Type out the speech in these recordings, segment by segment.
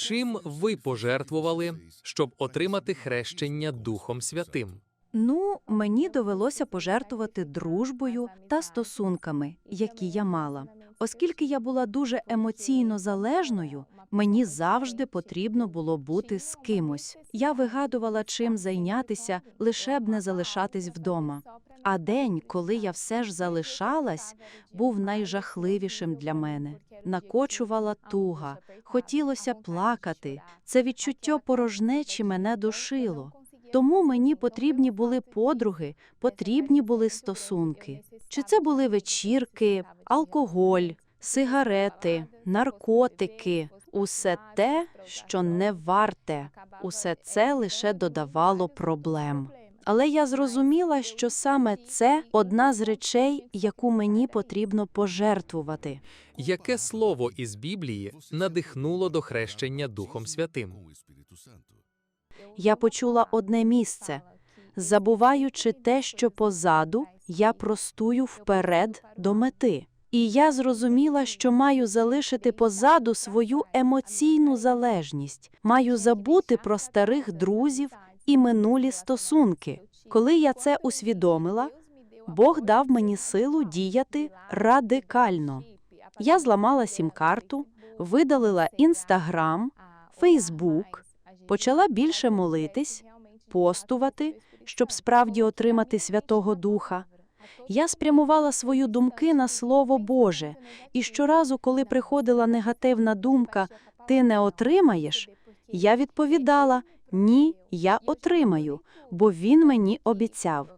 Чим ви пожертвували, щоб отримати хрещення Духом Святим? Ну, мені довелося пожертвувати дружбою та стосунками, які я мала. Оскільки я була дуже емоційно залежною, мені завжди потрібно було бути з кимось. Я вигадувала, чим зайнятися, лише б не залишатись вдома. А день, коли я все ж залишалась, був найжахливішим для мене. Накочувала туга, хотілося плакати. Це відчуття порожнечі мене душило. Тому мені потрібні були подруги, потрібні були стосунки. Чи це були вечірки, алкоголь, сигарети, наркотики, усе те, що не варте, усе це лише додавало проблем. Але я зрозуміла, що саме це одна з речей, яку мені потрібно пожертвувати. Яке слово із Біблії надихнуло до хрещення Духом Святим? Я почула одне місце. Забуваючи те, що позаду, я простую вперед до мети. І я зрозуміла, що маю залишити позаду свою емоційну залежність, маю забути про старих друзів і минулі стосунки. Коли я це усвідомила, Бог дав мені силу діяти радикально. Я зламала сім-карту, видалила Інстаграм, Фейсбук, почала більше молитись, постувати, щоб справді отримати Святого Духа. Я спрямувала свої думки на Слово Боже, і щоразу, коли приходила негативна думка Ти не отримаєш, я відповідала Ні, я отримаю, бо він мені обіцяв.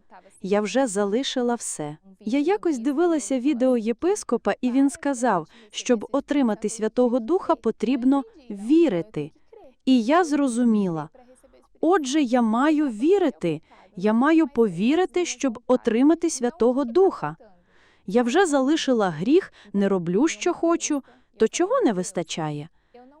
Я вже залишила все. Я якось дивилася відео єпископа, і він сказав, щоб отримати Святого Духа, потрібно вірити. І я зрозуміла. Отже, я маю вірити. Я маю повірити, щоб отримати Святого Духа. Я вже залишила гріх, не роблю, що хочу. То чого не вистачає?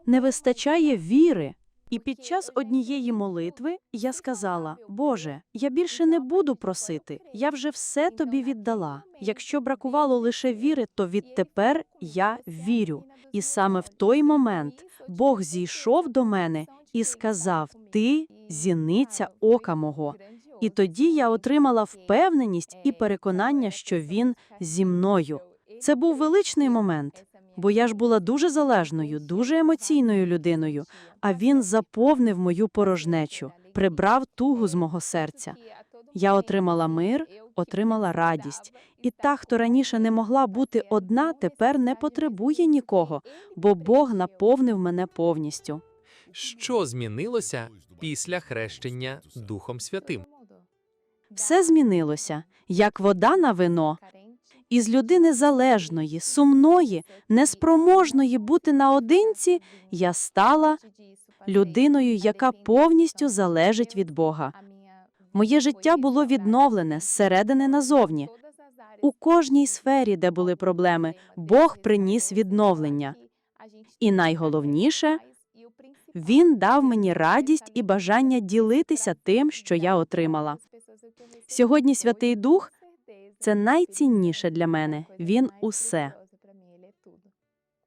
Не вистачає віри. І під час однієї молитви я сказала: Боже, я більше не буду просити, я вже все тобі віддала. Якщо бракувало лише віри, то відтепер я вірю. І саме в той момент Бог зійшов до мене і сказав: Ти зіниця ока мого. І тоді я отримала впевненість і переконання, що він зі мною. Це був величний момент, бо я ж була дуже залежною, дуже емоційною людиною. А він заповнив мою порожнечу, прибрав тугу з мого серця. Я отримала мир, отримала радість. І та, хто раніше не могла бути одна, тепер не потребує нікого, бо Бог наповнив мене повністю. Що змінилося після хрещення Духом Святим? Все змінилося, як вода на вино. Із людини залежної, сумної, неспроможної бути наодинці, я стала людиною, яка повністю залежить від Бога. Моє життя було відновлене зсередини назовні. У кожній сфері, де були проблеми, Бог приніс відновлення. І найголовніше, Він дав мені радість і бажання ділитися тим, що я отримала. Сьогодні Святий Дух це найцінніше для мене. Він усе.